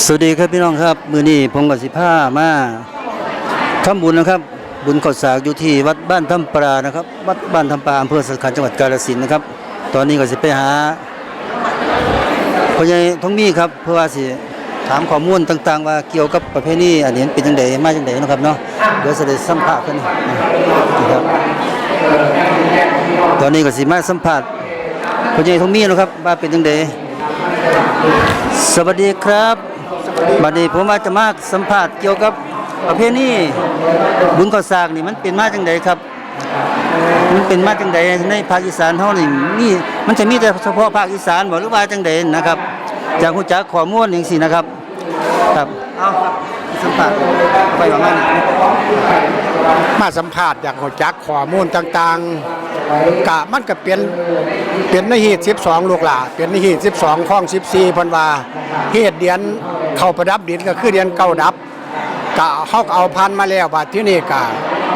สวัสดีครับพี่น้องครับ มือนี้ผมกับสิผ้ามาทำบุญนะครับ บุญข้าวสากอยู่ที่วัดบ้านถ้ำปลานะครับ วัดบ้านถ้ำปลาอำเภอสังขารจังหวัดกาฬสินธุ์นะครับ ตอนนี้ก็สิไปหาพ่อใหญ่ทองมีครับเพื่อว่าสิถามข้อมูลต่าง ๆ ว่าเกี่ยวกับประเพณีอันนี้เป็นจังไดมาจังไดนะครับเนาะเดี๋ยวจะได้สัมภาษณ์กันนะครับตอนนี้ก็สิมาสัมภาษณ์พ่อใหญ่ทองมีนะครับว่าเป็นจังไดสวัสดีครับ บัดนี้ผมอาจจะมาสัมภาษณ์เกี่ยวกับประเพณีบุญข้าวสางนี่มันเป็นมาจังไดครับ มันเป็นมาจังไดในภาคอีสานเท่านี่มีมันจะมีแต่เฉพาะภาคอีสานบ่หรือว่าจังไดนะครับ จากหูจักข้อมูลจังสี่นะครับ ครับเอาครับสัมภาษณ์ไปว่าณนี้ มาสัมภาษณ์อยากหัวจักข้อมูลต่างๆกะมันก็เป็นเป็นในหีด12 ลูกหล่าเป็นในหีด12ข้อง 14พันว่าเหตุเดือนเข้าประดับดินก็คือเดือนเก้าดับกะเฮาก็เอาพันมาแล้วบาดที่นี่กะ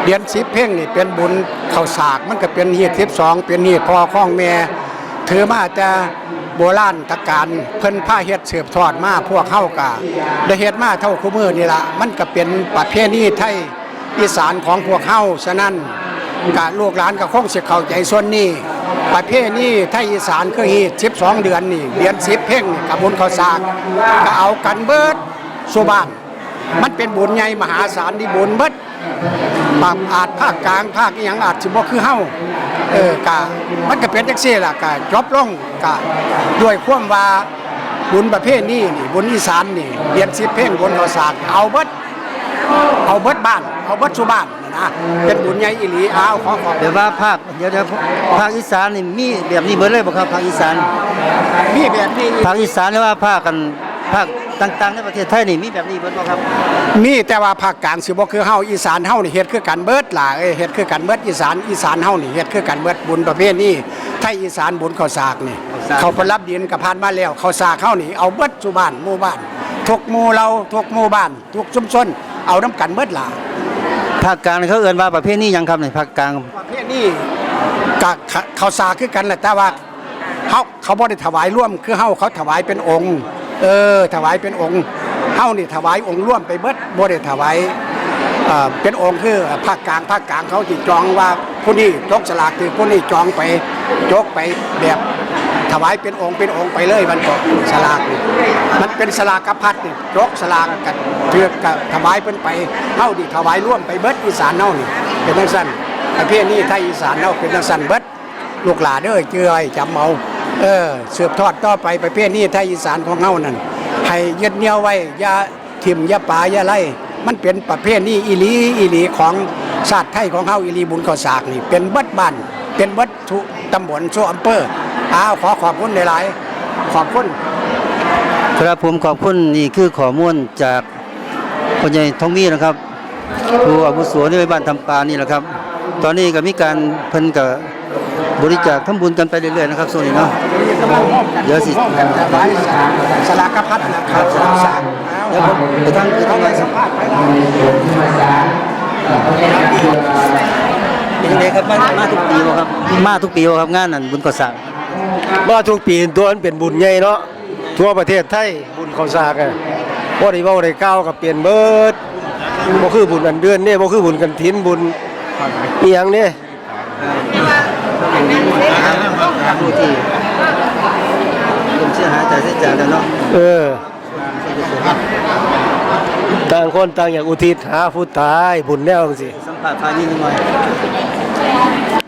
เดือน10เพ่งนี่เป็นบุญเข้าสากมันก็เป็นหีด12เป็นหีดพ่อข้องแม่ถือมาแต่โบราณตะการเพิ่นผ้าเฮ็ดเสืบทอดมาพวกเฮากะได้เฮ็ดมาเท่าคุมือนี่ละมันก็เป็นประเพณีไทย อีสานของพวกเฮาฉะนั้นกะลูกหลานก็คงเสิเข้าใจส่วนนี้ ประเภทนี้ไทยอีสานคือฮีด12 เดือนนี่เดือน10เพ่งนี่กับบุญข้าวสากก็เอากันเบิดสุบ้านมันเป็นบุญใหญ่มหาศาลที่บุญเบิดปากอาจภาคกลางภาคอีหยังอาจสิบ่คือเฮาเออกะมันก็เป็นจังซี่ล่ะกะจบลงกะด้วยความว่าบุญประเภทนี้นี่บุญอีสานนี่เดือน10เพ่งบุญข้าวสากเอาเบิดเอาเบิดบ้าน เอาเบิดสุบ้านนะเป็นบุญใหญ่อีหลีเอาขอขอบเดี๋ยวว่าภาคเดี๋ยวเดี๋ยวภาคอีสานนี่มีแบบนี้เบิดเลยบ่ครับภาคอีสานมีแบบนี้ภาคอีสานหรือว่าภาคกันภาคต่างๆในประเทศไทยนี่มีแบบนี้เบิดบ่ครับ มีแต่ว่าภาคกลางสิบ่คือเฮาอีสานเฮานี่เฮ็ดคือกันเบิดล่ะเอ้ยเฮ็ดคือกันเบิดอีสานอีสานเฮานี่เฮ็ดคือกันเบิดบุญประเภทนี้ไทยอีสานบุญข้าวสากนี่ เขาไปรับดินกับพานมาแล้วข้าวสากเฮานี่เอาเบิดสุบ้านหมู่บ้านทุกหมู่เราทุกหมู่บ้านทุกชุมชนเอานํกันเบิดล่ะ ภาคกลางนี่เขาเอิ้นว่าประเภทนี้ยังครับในภาคกลางประเภทนี้กับเขาสากคือกันแหละแต่ว่าเขาเขาบ่ได้ถวายร่วมคือเฮาเขาถวายเป็นองค์ เออ ถวายเป็นองค์เฮานี่ถวายองค์ร่วมไปเบิดบ่ได้ถวายเอ่อเป็นองค์คือภาคกลางภาคกลางเขาสิจองว่าผู้นี้จกสลากคือผู้นี้จองไปจกไปแบบ วายเป็นองค์เป็นองค์ไปเลยมันก็สลากนี่มันเป็นสลากกพัดนี่จกสลากกับเทือกกับถวายเพิ่นไปเฮาดิถวายร่วมไปเบิดอีสานเฮานี่เป็นจังซั่นประเภทนี้ไทยอีสานเราเป็นจังสันเบิดลูกหลานเด้อเจือไอจำเอาเออสืบทอดต่อไปประเภทนี้ไทยอีสานของเฮานั่นให้ยึดเหนี่ยวไว้ยาทิ่มยาป่ายาไล่มันเป็นประเภทนี้อีลีอีลีของชาติไทยของเฮาอีลีบุญข้าวสากนี่เป็นเบิดบ้านเป็นเบิดทุตำบลทุกอำเภอ อ้าวขอขอบคุณหลายๆขอบคุณครับผมขอบคุณนี่คือข้อมูลจากพ่อใหญ่ทองมีนะครับผู้อาวุโสในบ้านทำปลานี่แหละครับ ตอนนี้ก็มีการเพิ่นกับบริจาคทำบุญกันไปเรื่อยๆนะครับส่วนนี้เนาะเดี๋ยวสิสลากกพัดนะครับสลากสากเดี๋ยวผมไปทางไปทางไหนสัมภาษณ์ไปเป็นยังไงครับมาทุกปีบ่ครับ มาทุกปีบ่ครับงานนั้นบุญก่อสร้าง มาทุกปีตัวมันเป็นบุญใหญ่เนาะทั่วประเทศไทยบุญข้าวสากอะบ่ได้เว้าได้ก้าวก็เปลี่ยนเบิดบ่คือบุญอันเดือนนี่บ่คือบุญกันถินบุญอีหยังนี่ผู้ที่ผมเชื่อหาใจเสียใจแล้วเนาะเออต่างคนต่างอยากอุทิศหาผู้ตายบุญแนวจังซี่สัมภาษณ์พานิดหน่อย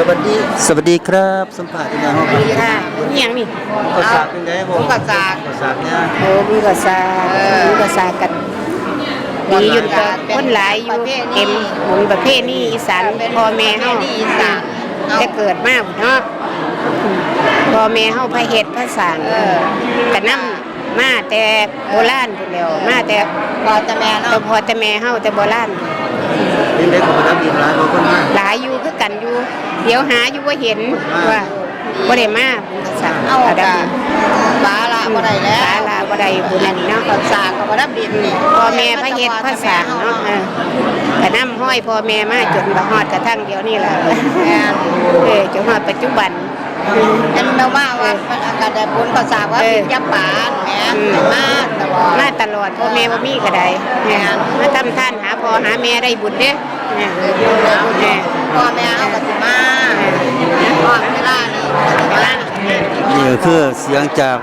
สวัสดี สวัสดีครับ สัมภาษณ์ที่ไหนห้องครับดีค่ะนี่ยังนี่ก่อสร้างเป็นไงผมก่อสร้างก่อสร้างเนี่ยโอ้มีก็ซามีก็ซากันดีอยู่ก็คนหลายอยู่เต็มหมุนประเภทนี้อีสานพ่อแม่เฮาอีสานแต่เกิดมาพุ่นเนาะพ่อแม่เฮาพระเฮ็ดพระสร้างก็นำมาแต่โบราณพุ่นแล้วมาแต่พ่อแต่แม่เนาะแต่พ่อแต่แม่เฮาแต่โบราณเป็ นเด็กของประดับดินหลายบางคนมากหลายอยู่คือกันอยู่ เดี๋ยวหาอยู่ว่าเห็นว่าบ่ได้มาบุญกษาเอาระดับกะดินปลาละบ่ได้แล้วสาลาบ่ได้บุญอันนี้เนาะก็สากก็บ่รับดินนี่พ่อแม่พระเฮ็ดพระสร้างเนาะเออก็นำห้อยพ่อแม่มาจนบ่ฮอดกระทั่งเดี๋ยวนี้ล่ะแม่นเออจนฮอดปัจจุบัน เป็นแมวมาว่ามันอากาศแต่บุญก็ทราบว่าเป็นยับปานแหมมาตลอดมาตลอดพ่อแม่บ่มีก็ได้เนี่ยมาทำท่านหาพ่อหาแม่ได้บุญเด้เนี่ยเนี่ยพ่อแม่เฮาก็สิมาพ่อเวลานี่เวลานี่นี่ก็คือเสียงจาก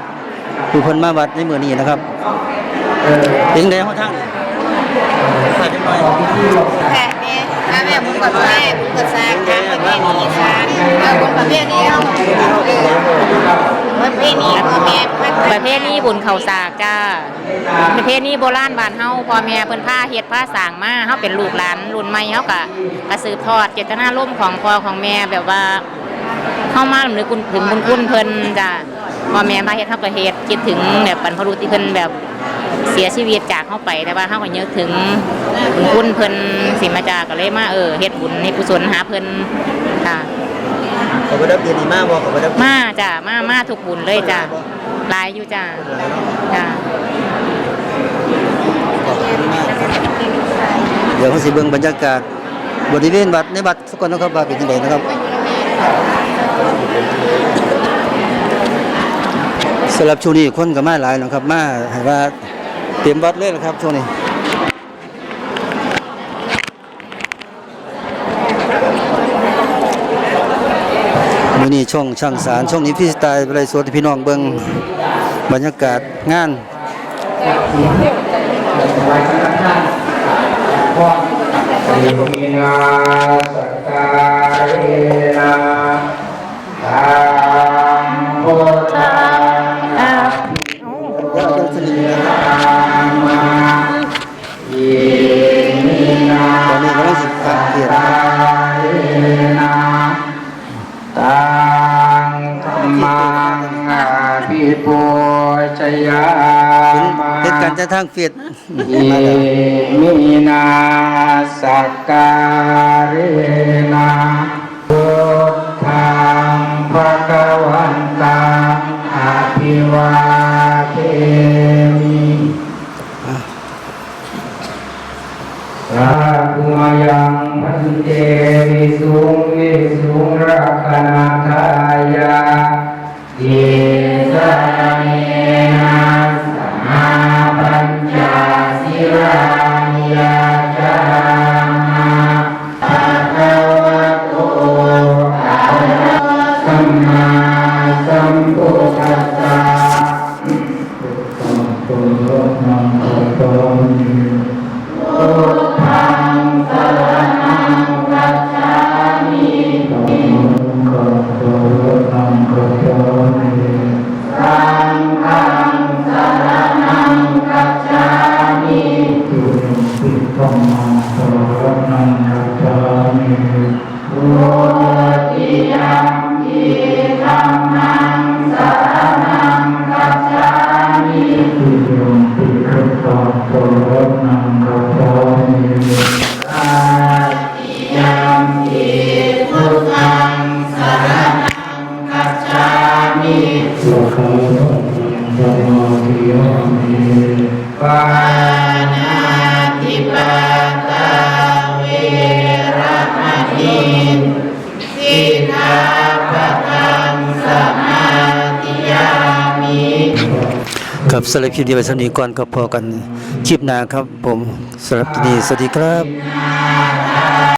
ผู้เพิ่นมาวัดในมื้อนี้นะครับเป็นไดเฮาทางนี่ถ่ายจังหน่อย แม่แม่ถ้าแม่บุญก็แม่บุญก็สร้างทางประเพณีอีสาเออบุญประเพณีเฮาเออประเพณีพ่อแม่เพิ่นประเภทนี้บุญเขาสากจ้าประเภทนี้โบราณบ้านเฮาพ่อแม่เพิ่นพาเฮ็ดพาสร้างมาเฮาเป็นลูกหลานรุ่นใหม่เฮาก็กระสืบทอดเจตนารมณ์ของพ่อของแม่แบบว่าเฮามาลำลึกถึงบุญคุณเพิ่นจ้าพ่อแม่มาเฮ็ดเฮาก็เฮ็ดคิดถึงแบบบรรพบุรุษที่เพิ่นแบบ เสียชีวิตจากเฮาไปแต่ว่าเฮาก็นึกถึงบุญคุณเพิ่นสิมาจ้าก็เลยมาเออเฮ็ดบุญในกุศลหาเพิ่นค่ะขอบรับเรียนดีมากบ่ขอบรับมาจ้ามามาทุกบุญเลยจ้าหลายอยู่จ้าจ้าเดี๋ยวเขาสิเบิ่งบรรยากาศบริเวณวัดในวัดสักก่อนนะครับว่าเป็นจังไดนะครับสำหรับช่วงนี้คนก็มาหลายนะครับมาให้ว่า เต็มวัดเลยนะครับช่วงนี้มือนี้ช่องช่างสารช่องนี้พี่สไตล์ไรสดให้พี่น้องเบิ่งบรรยากาศงานมีนาสการ มังอภิปูชยาเป็นมาเหตุการณ์จากทางเฟซเยมาแล้วมินาสักการเนะพุทธังภะคะวันตังอภิวา พุทธังตุนังตุตมิ สำหรับคลิปนี้ไปสำนีก่อนก็พอกันคลิปหน้าครับผมสำหรับที่นี้สวัสดีครับ